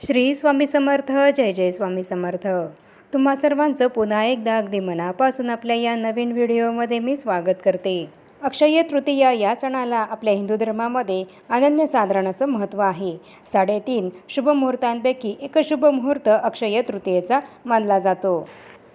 श्री स्वामी समर्थ जय जय स्वामी समर्थ. तुम्हा सर्वांचं पुन्हा एकदा अगदी मनापासून आपल्या या नवीन व्हिडिओमध्ये मी स्वागत करते. अक्षय तृतीया या सणाला आपल्या हिंदू धर्मामध्ये अनन्यसाधारण असं महत्त्व आहे. साडेतीन शुभमुहूर्तांपैकी एक शुभ मुहूर्त तृतीयेचा मानला जातो.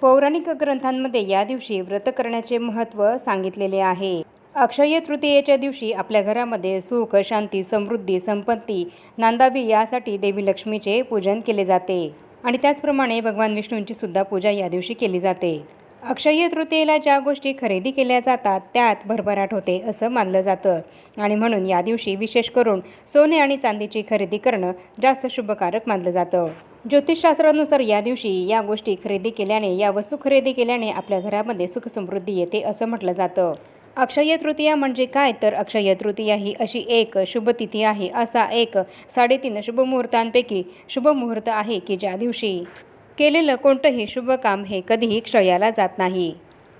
पौराणिक ग्रंथांमध्ये या दिवशी व्रत करण्याचे महत्त्व सांगितलेले आहे. अक्षय तृतीयेच्या दिवशी आपल्या घरामध्ये सुख शांती समृद्धी संपत्ती नांदावी यासाठी देवी लक्ष्मीचे पूजन केले जाते. आणि त्याचप्रमाणे भगवान विष्णूंची सुद्धा पूजा या दिवशी केली जाते. अक्षय तृतीयेला ज्या गोष्टी खरेदी केल्या जातात त्यात भरभराट होते असं मानलं जातं. आणि म्हणून या दिवशी विशेष करून सोने आणि चांदीची खरेदी करणं जास्त शुभकारक मानलं जातं. ज्योतिषशास्त्रानुसार या दिवशी या गोष्टी खरेदी केल्याने या वस्तू खरेदी केल्याने आपल्या घरामध्ये सुख समृद्धी येते असं म्हटलं जातं. अक्षय तृतीया म्हणजे काय? तर अक्षय तृतीया ही अशी एक शुभतिथी आहे. असा एक साडेतीन शुभमुहूर्तांपैकी शुभमुहूर्त आहे की ज्या दिवशी केलेलं कोणतंही शुभ काम हे कधीही क्षयाला जात नाही.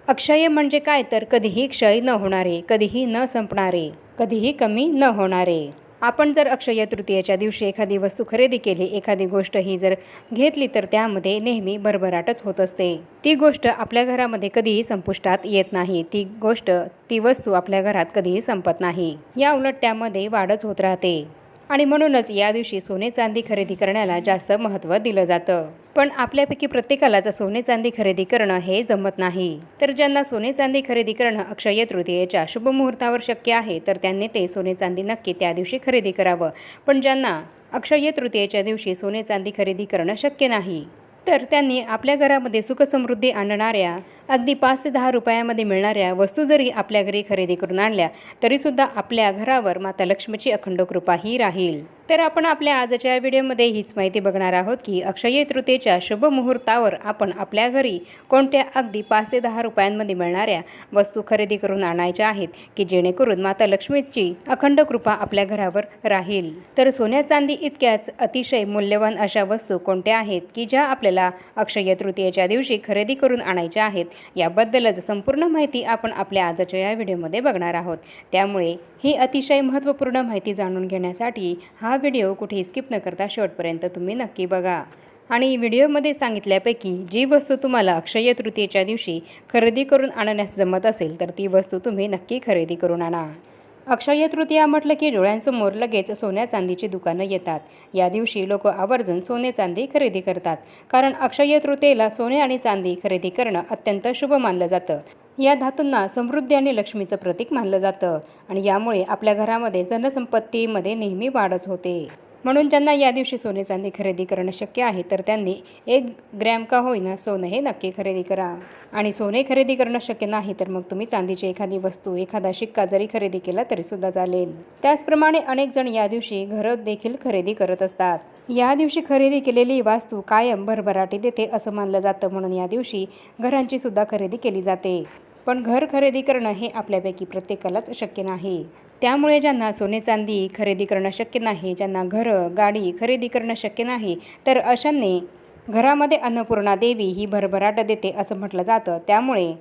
अक्षय म्हणजे काय? तर कधीही क्षय न होणारे कधीही न संपणारे कधीही कमी न होणारे. आपण जर अक्षय तृतीयेच्या दिवशी एखादी वस्तू खरेदी केली एखादी गोष्ट ही जर घेतली तर त्यामध्ये नेहमी भरभराटच होत असते. ती गोष्ट आपल्या घरामध्ये कधीही संपुष्टात येत नाही. ती गोष्ट ती वस्तू आपल्या घरात कधीही संपत नाही. या उलट त्यामध्ये वाढच होत राहते. आणि म्हणूनच या दिवशी सोने चांदी खरेदी करण्याला जास्त महत्त्व दिलं जातं. पण आपल्यापैकी प्रत्येकालाच सोने चांदी खरेदी करणं हे जमत नाही. तर ज्यांना सोने चांदी खरेदी करणं अक्षय तृतीयेच्या शुभ मुहूर्तावर शक्य आहे तर त्यांनी ते सोने चांदी नक्की त्या दिवशी खरेदी करावं. पण ज्यांना अक्षय तृतीयेच्या दिवशी सोने चांदी खरेदी करणं शक्य नाही तर त्यांनी आपल्या घरामध्ये सुखसमृद्धी आणणाऱ्या अगदी पाच ते दहा रुपयामध्ये मिळणाऱ्या वस्तू जरी आपल्या घरी खरेदी करून आणल्या तरीसुद्धा आपल्या घरावर माता लक्ष्मीची अखंड कृपा ही राहील. तर आपण आपल्या आजच्या व्हिडिओमध्ये हीच माहिती बघणार आहोत की अक्षय तृतीयेच्या शुभ मुहूर्तावर आपण आपल्या घरी कोणत्या अगदी पाच ते दहा रुपयांमध्ये मिळणाऱ्या वस्तू खरेदी करून आणायच्या आहेत की जेणेकरून माता लक्ष्मीची अखंड कृपा आपल्या घरावर राहील? तर सोन्या चांदी इतक्याच अतिशय मूल्यवान अशा वस्तू कोणत्या आहेत की ज्या आपल्याला अक्षय तृतीयेच्या दिवशी खरेदी करून आणायच्या आहेत? याबद्दलच संपूर्ण माहिती आपण आपल्या आजच्या या व्हिडिओमध्ये बघणार आहोत. त्यामुळे ही अतिशय महत्त्वपूर्ण माहिती जाणून घेण्यासाठी हा व्हिडिओ कुठे स्किप न करता शेवटपर्यंत तुम्ही नक्की बघा. आणि व्हिडिओमध्ये सांगितल्यापैकी जी वस्तू तुम्हाला अक्षय तृतीयेच्या दिवशी खरेदी करून आणण्यास जमत असेल तर ती वस्तू तुम्ही नक्की खरेदी करून आणा. अक्षय तृतीया म्हटलं की डोळ्यांसमोर लगेच सोन्या चांदीची दुकानं येतात. या दिवशी लोक आवर्जून सोने चांदी खरेदी करतात. कारण अक्षय तृतीयेला सोने आणि चांदी खरेदी करणं अत्यंत शुभ मानलं जातं. या धातूंना समृद्धी आणि लक्ष्मीचं प्रतीक मानलं जातं. आणि यामुळे आपल्या घरामध्ये धनसंपत्तीमध्ये नेहमी वाढच होते. म्हणून ज्यांना या दिवशी सोने चांदी खरेदी करणं शक्य आहे तर त्यांनी एक ग्रॅम का होईना सोनं हे नक्की खरेदी करा. आणि सोने खरेदी करणं शक्य नाही तर मग तुम्ही चांदीची एखादी वस्तू एखादा शिक्का जरी खरेदी केला तरीसुद्धा चालेल. त्याचप्रमाणे अनेक जण या दिवशी घरं देखील खरेदी करत असतात. या दिवशी खरेदी केलेली वास्तू कायम भरभराटी देते असं मानलं जातं म्हणून या दिवशी घरांची सुद्धा खरेदी केली जाते. पण घर खरेदी करणं हे आपल्यापैकी प्रत्येकालाच शक्य नाही. त्यामुळे ज्यांना सोने चांदी खरेदी करणं शक्य नाही ज्यांना घरं गाडी खरेदी करणं शक्य नाही तर अशांनी घरामध्ये अन्नपूर्णा देवी ही भरभराट देते असं म्हटलं जातं. त्यामुळे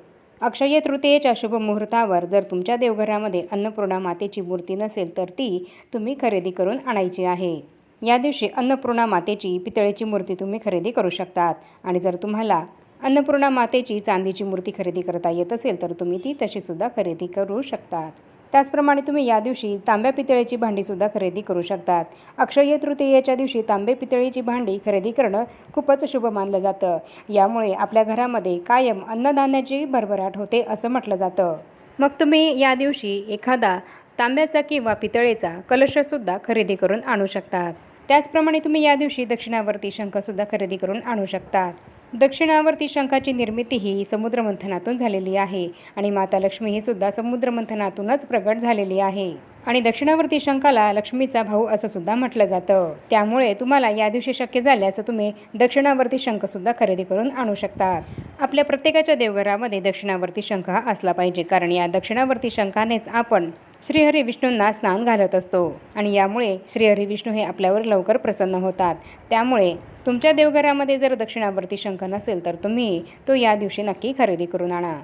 अक्षय तृतीयेच्या शुभ मुहूर्तावर जर तुमच्या देवघरामध्ये अन्नपूर्णा मातेची मूर्ती नसेल तर ती तुम्ही खरेदी करून आणायची आहे. या दिवशी अन्नपूर्णा मातेची पितळेची मूर्ती तुम्ही खरेदी करू शकतात. आणि जर तुम्हाला अन्नपूर्णा मातेची चांदीची मूर्ती खरेदी करता येत असेल तर तुम्ही ती तशीसुद्धा खरेदी करू शकतात. त्याचप्रमाणे तुम्ही या दिवशी तांब्या पितळेची भांडीसुद्धा खरेदी करू शकतात. अक्षय तृतीयेच्या दिवशी तांबे पितळेची भांडी खरेदी करणं खूपच शुभ मानलं जातं. यामुळे आपल्या घरामध्ये कायम अन्नधान्याची भरभराट होते असं म्हटलं जातं. मग तुम्ही या दिवशी एखादा तांब्याचा किंवा पितळेचा कलशसुद्धा खरेदी करून आणू शकतात. त्याचप्रमाणे तुम्ही या दिवशी दक्षिणावर्ती शंखसुद्धा खरेदी करून आणू शकतात. दक्षिणावर्ती शंखाची निर्मिती ही समुद्रमंथनातून झालेली आहे आणि माता लक्ष्मी ही सुद्धा समुद्रमंथनातूनच प्रगट झालेली आहे. आणि दक्षिणावर्ती शंखाला लक्ष्मीचा भाऊ असं सुद्धा म्हटलं जातं. त्यामुळे तुम्हाला या दिवशी शक्य झाल्यास तुम्ही दक्षिणावर्ती शंखसुद्धा खरेदी करून आणू शकता. आपल्या प्रत्येकाच्या देवघरामध्ये दक्षिणावर्ती शंख हा असला पाहिजे कारण या दक्षिणावर्ती शंखानेच आपण श्रीहरी विष्णूंना स्नान घालत असतो. आणि यामुळे श्रीहरी विष्णू हे आपल्यावर लवकर प्रसन्न होतात. त्यामुळे तुमच्या देवघरामध्ये जर दक्षिणावर्ती शंख नसेल तर तुम्ही तो या दिवशी नक्की खरेदी करून आणा.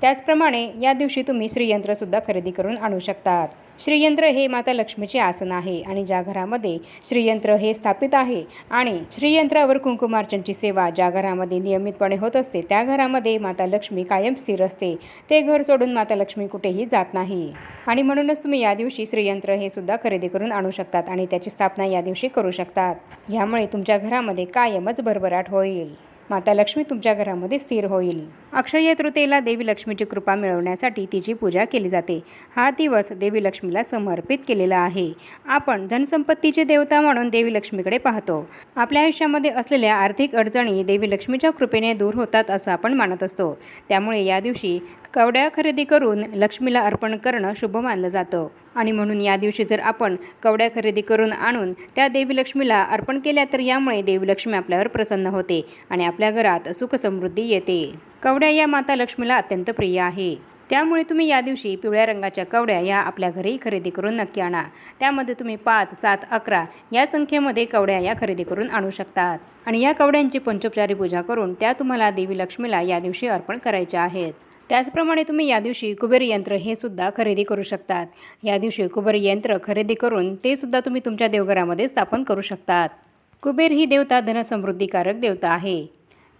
त्याचप्रमाणे या दिवशी तुम्ही श्रीयंत्रसुद्धा खरेदी करून आणू शकतात. श्रीयंत्र हे माता लक्ष्मीचे आसन आहे आणि ज्या घरामध्ये श्रीयंत्र हे स्थापित आहे आणि श्रीयंत्रावर कुंकुमार्चनची सेवा ज्या घरामध्ये नियमितपणे होत असते त्या घरामध्ये माता लक्ष्मी कायम स्थिर असते. ते घर सोडून माता लक्ष्मी कुठेही जात नाही. आणि म्हणूनच तुम्ही या दिवशी श्रीयंत्र हे सुद्धा खरेदी करून आणू शकतात आणि त्याची स्थापना या दिवशी करू शकतात. यामुळे तुमच्या घरामध्ये कायमच भरभराट होईल. माता लक्ष्मी तुमच्या घरामध्ये स्थिर होईल. अक्षय तृतीयेला देवी लक्ष्मीची कृपा मिळवण्यासाठी तिची पूजा केली जाते. हा दिवस देवी लक्ष्मीला समर्पित केलेला आहे. आपण धनसंपत्तीची देवता म्हणून देवी लक्ष्मीकडे पाहतो. आपल्या आयुष्यामध्ये असलेल्या आर्थिक अडचणी देवी लक्ष्मीच्या कृपेने दूर होतात असं आपण मानत असतो. त्यामुळे या दिवशी कवड्या खरेदी करून लक्ष्मीला अर्पण करणं शुभ मानलं जातं. आणि म्हणून या दिवशी जर आपण कवड्या खरेदी करून आणून त्या देवी लक्ष्मीला अर्पण केल्या तर यामुळे देवी लक्ष्मी आपल्यावर प्रसन्न होते आणि आपल्या घरात सुख समृद्धी येते. कवड्या या माता लक्ष्मीला अत्यंत प्रिय आहे. त्यामुळे तुम्ही या दिवशी पिवळ्या रंगाच्या कवड्या या आपल्या घरी खरेदी करून नक्की आणा. त्यामध्ये तुम्ही पाच सात अकरा या संख्येमध्ये कवड्या या खरेदी करून आणू शकतात. आणि या कवड्यांची पंचोपचारी पूजा करून त्या तुम्हाला देवी लक्ष्मीला या दिवशी अर्पण करायच्या आहेत. त्याचप्रमाणे तुम्ही या दिवशी कुबेर यंत्र हे सुद्धा खरेदी करू शकतात. या दिवशी कुबेर यंत्र खरेदी करून ते सुद्धा तुम्ही तुमच्या देवघरामध्ये स्थापन करू शकतात. कुबेर ही देवता धनसमृद्धीकारक देवता आहे.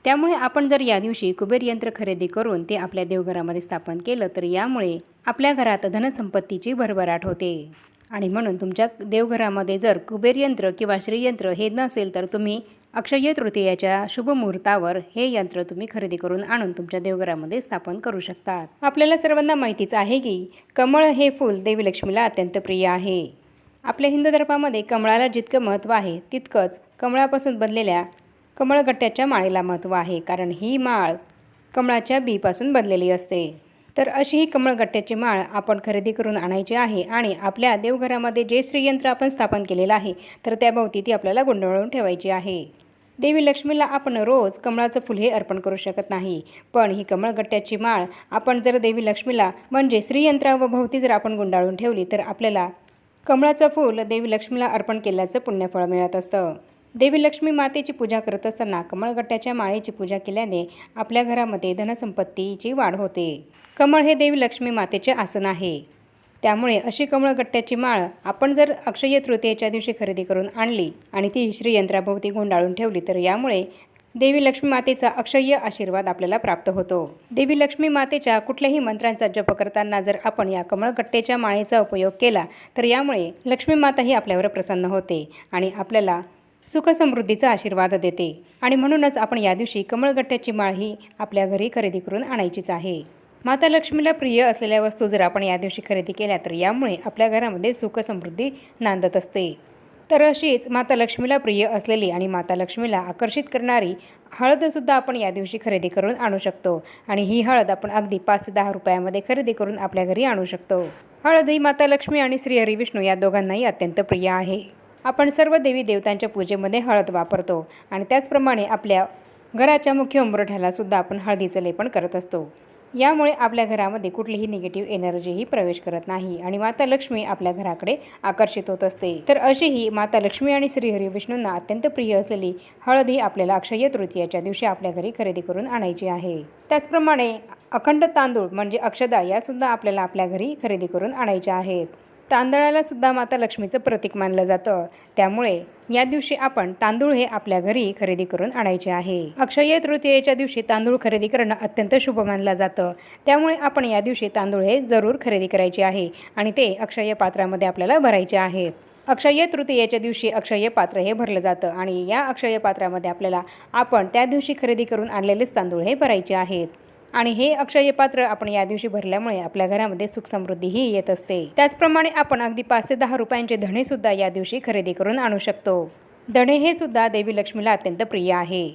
त्यामुळे आपण जर या दिवशी कुबेर यंत्र खरेदी करून ते आपल्या देवघरामध्ये स्थापन केलं तर यामुळे आपल्या घरात धनसंपत्तीची भरभराट होते. आणि म्हणून तुमच्या देवघरामध्ये जर कुबेर यंत्र किंवा श्रीयंत्र हे नसेल तर तुम्ही अक्षय तृतीयाच्या शुभ मुहूर्तावर हे यंत्र तुम्ही खरेदी करून आणून तुमच्या देवघरामध्ये स्थापन करू शकतात. आपल्याला सर्वांना माहितीच आहे की कमळ हे फूल देवी लक्ष्मीला अत्यंत प्रिय आहे. आपल्या हिंदू धर्मामध्ये कमळाला जितकं महत्त्व आहे तितकंच कमळापासून बनलेल्या कमळगट्ट्याच्या माळेला महत्त्व आहे कारण ही माळ कमळाच्या बीपासून बनलेली असते. तर अशी ही कमळगट्ट्याची माळ आपण खरेदी करून आणायची आहे आणि आपल्या देवघरामध्ये जे श्रीयंत्र आपण स्थापन केलेलं आहे तर त्याभोवती ती आपल्याला गुंडाळून ठेवायची आहे. देवी लक्ष्मीला आपण रोज कमळाचं फुल हे अर्पण करू शकत नाही. पण ही कमळगट्ट्याची माळ आपण जर देवी लक्ष्मीला म्हणजे श्रीयंत्रा व भोवती जर आपण गुंडाळून ठेवली तर आपल्याला कमळाचं फूल देवी लक्ष्मीला अर्पण केल्याचं पुण्यफळ मिळत असतं. देवी लक्ष्मी मातेची पूजा करत असताना कमळगट्ट्याच्या माळेची पूजा केल्याने आपल्या घरामध्ये धनसंपत्तीची वाढ होते. कमळ हे देवी लक्ष्मी मातेचे आसन आहे. त्यामुळे अशी कमळगट्ट्याची माळ आपण जर अक्षय तृतीयेच्या दिवशी खरेदी करून आणली आणि ती श्रीयंत्राभोवती गुंडाळून ठेवली तर यामुळे देवी लक्ष्मी मातेचा अक्षय्य आशीर्वाद आपल्याला प्राप्त होतो. देवी लक्ष्मी मातेच्या कुठल्याही मंत्रांचा जप करताना जर आपण या कमळगट्टेच्या माळेचा उपयोग केला तर यामुळे लक्ष्मी माताही आपल्यावर प्रसन्न होते आणि आपल्याला सुखसमृद्धीचा आशीर्वाद देते. आणि म्हणूनच आपण या दिवशी कमळगट्ट्याची माळ ही आपल्या घरी खरेदी करून आणायचीच आहे. माता लक्ष्मीला प्रिय असलेल्या वस्तू जर आपण या दिवशी खरेदी केल्या तर यामुळे आपल्या घरामध्ये सुखसमृद्धी नांदत असते. तर अशीच माता लक्ष्मीला प्रिय असलेली आणि माता लक्ष्मीला आकर्षित करणारी हळदसुद्धा आपण या दिवशी खरेदी करून आणू शकतो. आणि ही हळद आपण अगदी पाच ते दहा रुपयामध्ये खरेदी करून आपल्या घरी आणू शकतो. हळद ही माता लक्ष्मी आणि श्री हरिविष्णू या दोघांनाही अत्यंत प्रिय आहे. आपण सर्व देवी देवतांच्या पूजेमध्ये हळद वापरतो आणि त्याचप्रमाणे आपल्या घराच्या मुख्य उंबरठ्याला सुद्धा आपण हळदीचं लेपन करत असतो. यामुळे आपल्या घरामध्ये कुठलीही निगेटिव्ह एनर्जीही प्रवेश करत नाही आणि माता लक्ष्मी आपल्या घराकडे आकर्षित होत असते. तर अशीही माता लक्ष्मी आणि श्रीहरी विष्णूंना अत्यंत प्रिय असलेली हळद ही आपल्याला अक्षय तृतीयाच्या दिवशी आपल्या घरी खरेदी करून आणायची आहे. त्याचप्रमाणे अखंड तांदूळ म्हणजे अक्षदा यासुद्धा आपल्याला आपल्या घरी खरेदी करून आणायच्या आहेत. तांदळाला सुद्धा माता लक्ष्मीचं प्रतीक मानलं जातं. त्यामुळे या दिवशी आपण तांदूळ हे आपल्या घरी खरेदी करून आणायचे आहे. अक्षय तृतीयेच्या दिवशी तांदूळ खरेदी करणं अत्यंत शुभ मानलं जातं. त्यामुळे आपण या दिवशी तांदूळ हे जरूर खरेदी करायचे आहे आणि ते अक्षय पात्रामध्ये आपल्याला भरायचे आहेत. अक्षय तृतीयेच्या दिवशी अक्षय पात्र हे भरलं जातं आणि या अक्षय पात्रामध्ये आपल्याला आपण त्या दिवशी खरेदी करून आणलेलेच तांदूळ हे भरायचे आहेत. आणि हे अक्षय पात्र आपण या दिवशी भरल्यामुळे आपल्या घरामध्ये सुख समृद्धीही येत असते. त्याचप्रमाणे आपण अगदी पाच ते दहा रुपयांचे धणे सुद्धा या दिवशी खरेदी करून आणू शकतो. धणे हे सुद्धा देवी लक्ष्मीला अत्यंत प्रिय आहे.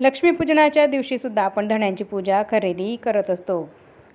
लक्ष्मीपूजनाच्या दिवशी सुद्धा आपण धण्यांची पूजा खरेदी करत असतो.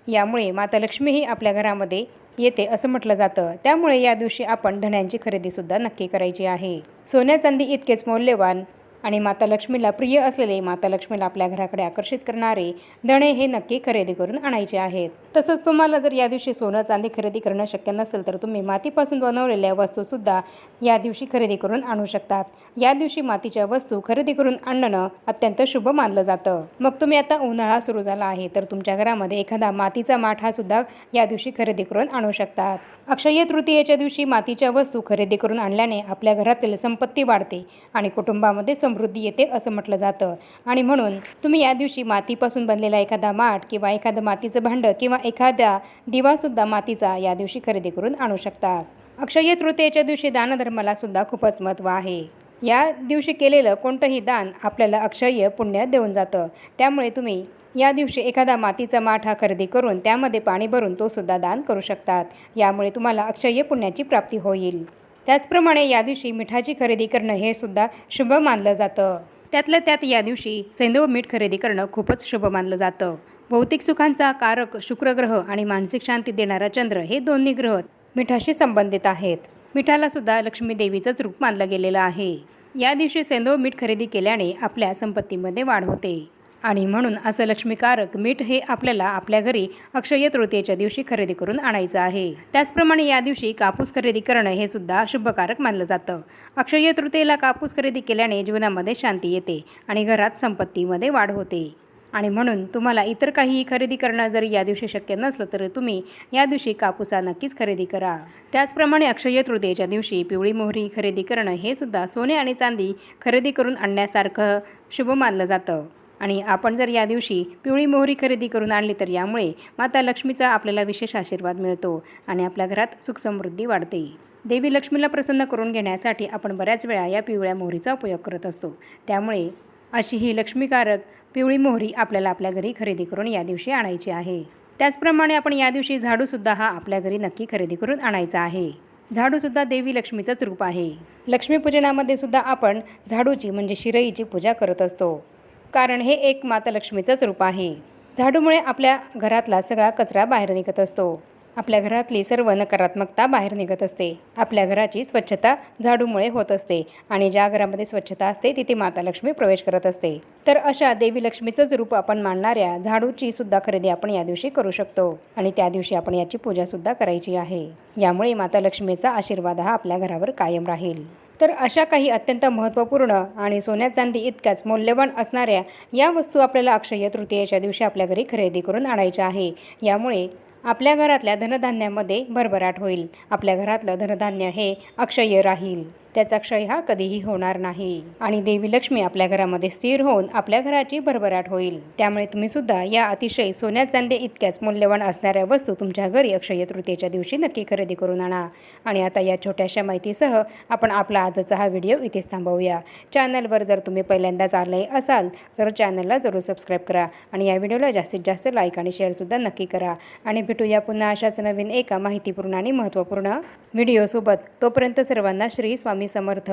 यामुळे माता लक्ष्मीही आपल्या घरामध्ये येते असं म्हटलं जातं. त्यामुळे या दिवशी आपण धण्यांची खरेदीसुद्धा नक्की करायची आहे. सोन्या चांदी इतकेच मौल्यवान आणि माता लक्ष्मीला प्रिय असलेले माता लक्ष्मीला आपल्या घराकडे आकर्षित करणारे दणे हे नक्की खरेदी करून आणायचे आहेत. तसंच तुम्हाला जर या दिवशी सोनं चांदी खरेदी करणं शक्य नसेल तर तुम्ही मातीपासून बनवलेल्या वस्तूसुद्धा या दिवशी खरेदी करून आणू शकतात. या दिवशी मातीच्या वस्तू खरेदी करून आणणं अत्यंत शुभ मानलं जातं. मग तुम्ही आता उन्हाळा सुरू झाला आहे तर तुमच्या घरामध्ये एखादा मातीचा माठ हा सुद्धा या दिवशी खरेदी करून आणू शकतात. अक्षय तृतीयेच्या दिवशी मातीच्या वस्तू खरेदी करून आणल्याने आपल्या घरातील संपत्ती वाढते आणि कुटुंबामध्ये समृद्धी येते असं म्हटलं जातं. आणि म्हणून तुम्ही या दिवशी मातीपासून बनलेला एखादा माठ किंवा एखादं मातीचं भांडं किंवा एखाद्या दिवासुद्धा मातीचा या दिवशी खरेदी करून आणू शकतात. अक्षय तृतीयेच्या दिवशी दानधर्माला सुद्धा खूपच महत्त्व आहे. या दिवशी केलेलं कोणतंही दान आपल्याला अक्षय पुण्य देऊन जातं. त्यामुळे तुम्ही या दिवशी एखादा मातीचा माठ हा खरेदी करून त्यामध्ये पाणी भरून तो सुद्धा दान करू शकतात. यामुळे तुम्हाला अक्षय पुण्याची प्राप्ती होईल. त्याचप्रमाणे या दिवशी मिठाची खरेदी करणं हे सुद्धा शुभ मानलं जातं. त्यातल्या त्यात या दिवशी सेंदव मीठ खरेदी करणं खूपच शुभ मानलं जातं. भौतिक सुखांचा कारक शुक्रग्रह आणि मानसिक शांती देणारा चंद्र हे दोन्ही ग्रह मिठाशी संबंधित आहेत. मिठाला सुद्धा लक्ष्मी देवीचंच रूप मानलं गेलेलं आहे. या दिवशी सेंदव मीठ खरेदी केल्याने आपल्या संपत्तीमध्ये वाढ होते. आणि म्हणून असं लक्ष्मीकारक मीठ हे आपल्याला आपल्या घरी अक्षय तृतीयेच्या दिवशी खरेदी करून आणायचं आहे. त्याचप्रमाणे या दिवशी कापूस खरेदी करणं हे सुद्धा शुभकारक मानलं जातं. अक्षय तृतीयेला कापूस खरेदी केल्याने जीवनामध्ये शांती येते आणि घरात संपत्तीमध्ये वाढ होते. आणि म्हणून तुम्हाला इतर काही खरेदी करणं जरी या दिवशी शक्य नसलं तर तुम्ही या दिवशी कापूसा नक्कीच खरेदी करा. त्याचप्रमाणे अक्षय तृतीयेच्या दिवशी पिवळी मोहरी खरेदी करणं हे सुद्धा सोने आणि चांदी खरेदी करून आणण्यासारखं शुभ मानलं जातं. आणि आपण जर या दिवशी पिवळी मोहरी खरेदी करून आणली तर यामुळे माता लक्ष्मीचा आपल्याला विशेष आशीर्वाद मिळतो आणि आपल्या घरात सुखसमृद्धी वाढते. देवी लक्ष्मीला प्रसन्न करून घेण्यासाठी आपण बऱ्याच वेळा या पिवळ्या मोहरीचा उपयोग करत असतो. त्यामुळे अशी ही लक्ष्मीकारक पिवळी मोहरी आपल्याला आपल्या घरी खरेदी करून या दिवशी आणायची आहे. त्याचप्रमाणे आपण या दिवशी झाडूसुद्धा हा आपल्या घरी नक्की खरेदी करून आणायचा आहे. झाडूसुद्धा देवी लक्ष्मीचंच रूप आहे. लक्ष्मीपूजनामध्ये सुद्धा आपण झाडूची म्हणजे शिरईची पूजा करत असतो. कारण हे एक माता लक्ष्मीचंच रूप आहे. झाडूमुळे आपल्या घरातला सगळा कचरा बाहेर निघत असतो. आपल्या घरातली सर्व नकारात्मकता बाहेर निघत असते. आपल्या घराची स्वच्छता झाडूमुळे होत असते आणि ज्या घरामध्ये स्वच्छता असते तिथे माता लक्ष्मी प्रवेश करत असते. तर अशा देवी लक्ष्मीचंच रूप आपण मानणाऱ्या झाडूची सुद्धा खरेदी आपण या दिवशी करू शकतो आणि त्या दिवशी आपण याची पूजा सुद्धा करायची आहे. यामुळे माता लक्ष्मीचा आशीर्वाद हा आपल्या घरावर कायम राहील. तर अशा काही अत्यंत महत्त्वपूर्ण आणि सोन्या चांदी इतक्याच मौल्यवान असणाऱ्या या वस्तू आपल्याला अक्षय तृतीयेच्या दिवशी आपल्या घरी खरेदी करून आणायच्या आहे. यामुळे आपल्या घरातल्या धनधान्यामध्ये भरभराट होईल. आपल्या घरातलं धनधान्य हे अक्षय राहील. त्याचा क्षय हा कधीही होणार नाही. आणि देवी लक्ष्मी आपल्या घरामध्ये स्थिर होऊन आपल्या घराची भरभराट होईल. त्यामुळे तुम्ही सुद्धा या अतिशय सोन्या चांदी इतक्याच मूल्यवान असणाऱ्या वस्तू तुमच्या घरी अक्षय तृतीयेच्या दिवशी नक्की खरेदी करून आणा. आणि आता या छोट्याशा माहितीसह आपण आपला आजचा हा व्हिडिओ इथेच थांबवूया. चॅनलवर जर तुम्ही पहिल्यांदाच आले असाल तर चॅनलला जरूर सबस्क्राईब करा आणि या व्हिडिओला जास्तीत जास्त लाईक आणि शेअरसुद्धा नक्की करा. आणि भेटूया पुन्हा अशाच नवीन एका माहितीपूर्ण आणि महत्त्वपूर्ण व्हिडिओसोबत. तोपर्यंत सर्वांना श्री स्वामी समर्थ.